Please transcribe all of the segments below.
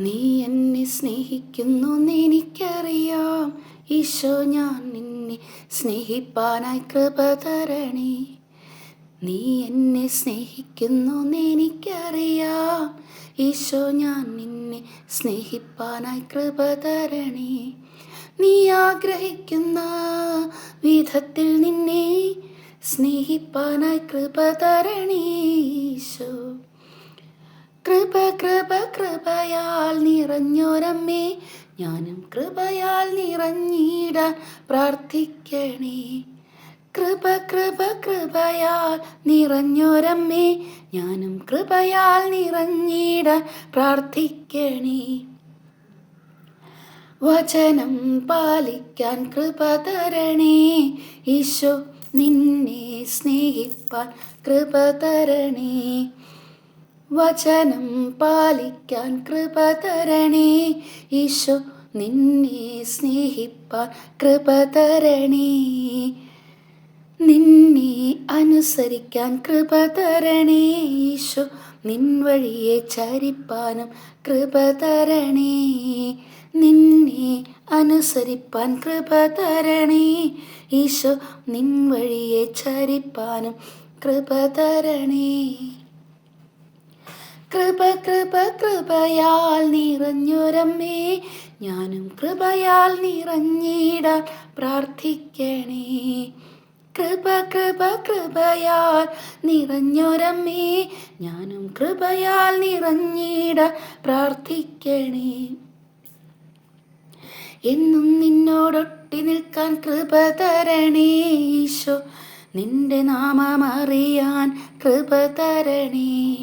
നീ എന്നെ സ്നേഹിക്കുന്നു എനിക്കറിയാം. ഈശോ ഞാൻ നിന്നെ സ്നേഹിപ്പാനായി കൃപ തരണേ. നീ എന്നെ സ്നേഹിക്കുന്നു എനിക്കറിയാം. ഈശോ ഞാൻ നിന്നെ സ്നേഹിപ്പാനായി കൃപ തരണേ. നീ ആഗ്രഹിക്കുന്ന വിധത്തിൽ നിന്നെ സ്നേഹിപ്പാനായി കൃപ തരണേ ഈശോ. കൃപ കൃപ കൃപയാൽ നിറഞ്ഞോരമ്മേ. ഞാനും കൃപയാൽ നിറഞ്ഞിടാൻ പ്രാർത്ഥിക്കണേ. കൃപ കൃപ കൃപയാൽ നിറഞ്ഞോരമ്മേ. ഞാനും കൃപയാൽ നിറഞ്ഞിടാൻ പ്രാർത്ഥിക്കണേ. വചനം പാലിക്കാൻ കൃപ തരണേ. ഈശോ നിന്നെ സ്നേഹിപ്പാൻ കൃപ തരണേ. വചനം പാലിക്കാൻ കൃപ തരണേ. ഈശോ നിന്നെ സ്നേഹിപ്പാൻ കൃപ തരണേ. നിന്നെ അനുസരിക്കാൻ കൃപ തരണേ. ഈശോ നിൻ വഴിയെ ചരിപ്പാനും കൃപ തരണേ. നിന്നെ അനുസരിപ്പാൻ കൃപ തരണേ. ഈശോ നിൻ വഴിയെ ചരിപ്പാനും കൃപ തരണേ. കൃപ കൃപ കൃപയാൽ നിറഞ്ഞൊരമ്മേ. ഞാനും കൃപയാൽ നിറഞ്ഞിടാൻ പ്രാർത്ഥിക്കണേ. കൃപ കൃപ കൃപയാൽ നിറഞ്ഞൊരമ്മേ. ഞാനും കൃപയാൽ നിറഞ്ഞിടാൻ പ്രാർത്ഥിക്കണേ. എന്നും നിന്നോടൊട്ടി നിൽക്കാൻ കൃപ തരണേ ഈശോ. നിന്റെ നാമം അറിയാൻ കൃപ തരണേ.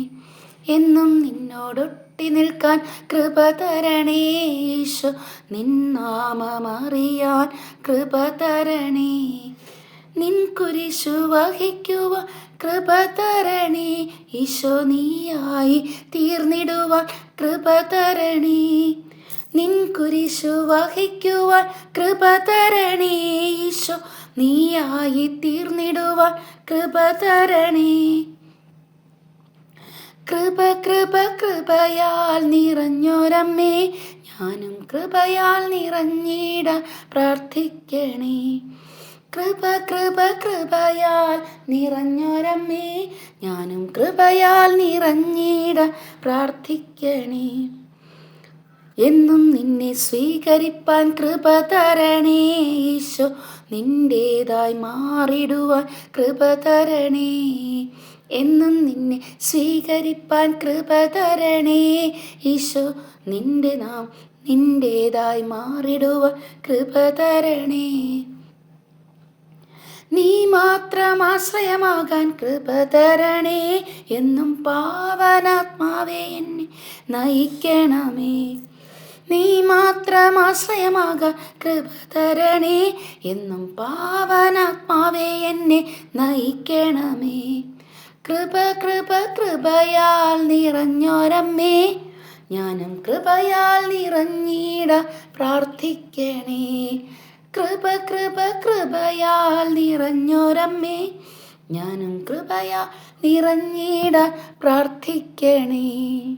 എന്നും നിന്നോടൊട്ടി നിൽക്കാൻ കൃപ തരണേശു നിന്നാമറിയാൻ കൃപ തരണേ. നിൻ കുരിശു വഹിക്കുവാൻ കൃപ തരണേ. ഈശോ നീയായി തീർന്നിടുവാൻ കൃപ തരണേ. നിൻ കുരിശു വഹിക്കുവാൻ കൃപ തരണേ ഈശോ. നീയായി തീർന്നിടുവാൻ കൃപ തരണേ. കൃപ കൃപ കൃപയാൽ നിറഞ്ഞോരമ്മേ. ഞാനും കൃപയാൽ നിറഞ്ഞിട പ്രാർത്ഥിക്കണേ. കൃപ കൃപ കൃപയാൽ നിറഞ്ഞോരമ്മേ. ഞാനും കൃപയാൽ നിറഞ്ഞിട പ്രാർത്ഥിക്കണേ. എന്നും നിന്നെ സ്വീകരിപ്പാൻ കൃപ തരണേ. ഈശോ നിന്റേതായി മാറിടുവാൻ കൃപ തരണേ. എന്നും നിന്നെ സ്വീകരിപ്പാൻ കൃപ തരണേ. ഈശോ നിന്റെ നാം നിന്റേതായി മാറിടുവാൻ കൃപ തരണേ. നീ മാത്രം ആശ്രയമാകാൻ കൃപ തരണേ എന്നും പാവനാത്മാവേ എന്നെ നയിക്കണമേ. നീ മാത്രം ആശ്രയമാകാൻ കൃപ തരണേ എന്നും പാവനാത്മാവേ എന്നെ നയിക്കണമേ. കൃപ കൃപ കൃപയാൽ നിറഞ്ഞോരമ്മേ. ഞാനും കൃപയാൽ നിറഞ്ഞിട പ്രാർത്ഥിക്കണേ. കൃപ കൃപ കൃപയാൽ നിറഞ്ഞോരമ്മേ. ഞാനും കൃപയാൽ നിറഞ്ഞിട പ്രാർത്ഥിക്കണേ.